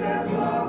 все благо.